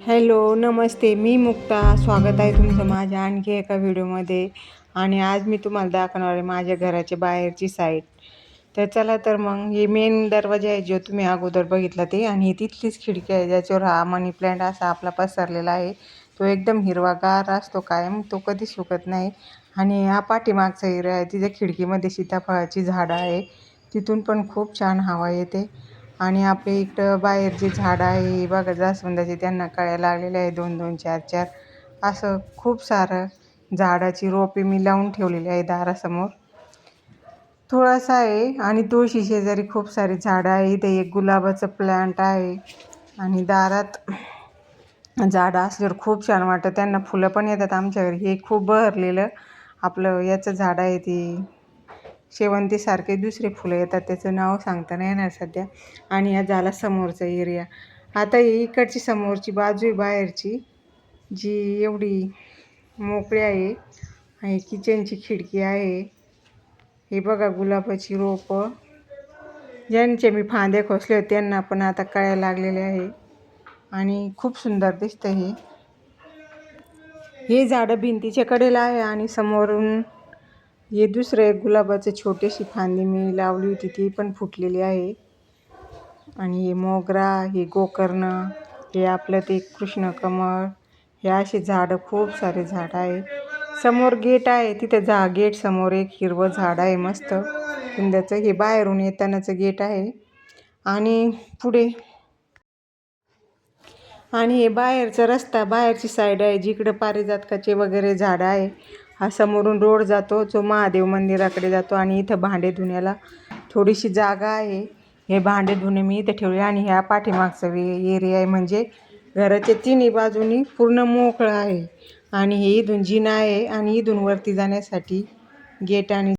Hello नमस्ते. मी मुक्ता. स्वागत आहे तुमचं माझ्या आणखी एका व्हिडिओमध्ये. आणि आज मी तुम्हाला दाखवणार आहे माझ्या घराच्या बाहेरची साईड तर चला तर मग हे मेन दरवाजा आहे जो तुम्ही अगोदर बघितला ते. आणि ही तिथलीच खिडकी आहे ज्याच्यावर हा मनी प्लॅन्ट असा आपला पसरलेला आहे. तो एकदम हिरवागार असतो कायम. तो कधी सुकत नाही. आणि हा पाठीमागचा एरिया आहे. तिच्या खिडकीमध्ये सीताफळाची झाडं आहे. तिथून पण खूप छान हवा येते. आणि आपल्या इकडं बाहेर जे झाडं आहे बघा जास्वंदाचे त्यांना कळ्या लागलेल्या आहे दोन दोन चार चार. असं खूप सारं झाडाची रोपे मी लावून ठेवलेली आहे दारासमोर. थोडासा आहे आणि तुळशी शेजारी खूप सारी झाडं आहे इथे एक गुलाबाचं प्लांट आहे आणि दारात झाडं असल्यावर खूप छान वाटतं. त्यांना फुलं पण येतात आमच्या घरी. हे खूप बहरलेलं आपलं याचं झाड आहे ती. शेवंतीसारखे दुसरे फुलं येतात त्याचं नाव सांगता नाही येणार सध्या. आणि या झाला समोरचा एरिया आता ही इकडची समोरची बाजू आहे बाहेरची जी एवढी मोकळी आहे आणि किचनची खिडकी आहे. हे बघा गुलाबाची रोपं. ज्यांचे मी फांदे खोसले होते त्यांना पण आता कळ्या लागलेले आहे. आणि खूप सुंदर दिसतं हे. हे झाडं भिंतीच्या कडेला आहे आणि समोरून हे दुसरं एक गुलाबाचं छोटीशी फांदी मी लावली होती ती पण फुटलेली आहे. आणि हे मोगरा हे गोकर्ण हे आपलं ते कृष्णकमळ हे असे झाडं खूप सारे झाडं आहे. समोर गेट आहे तिथे जा गेट समोर एक हिरवं झाड आहे मस्त. कुंद्याचं हे बाहेरून येतानाचं गेट आहे. आणि पुढे आणि हे बाहेरचा रस्ता बाहेरची साईड आहे जिकडं पारिजातकाचे वगैरे झाडं आहे. हा समोरून रोड जातो जो महादेव मंदिराकडे जातो आणि इथं भांडे धुण्याला थोडीशी जागा आहे. हे भांडे धुणे मी इथे ठेवले आणि ह्या पाठीमागचं वे एरिया आहे म्हणजे घराच्या तिन्ही बाजूनी पूर्ण मोकळं आहे. आणि हे इथून जिना आहे आणि इथून वरती जाण्यासाठी गेट आणि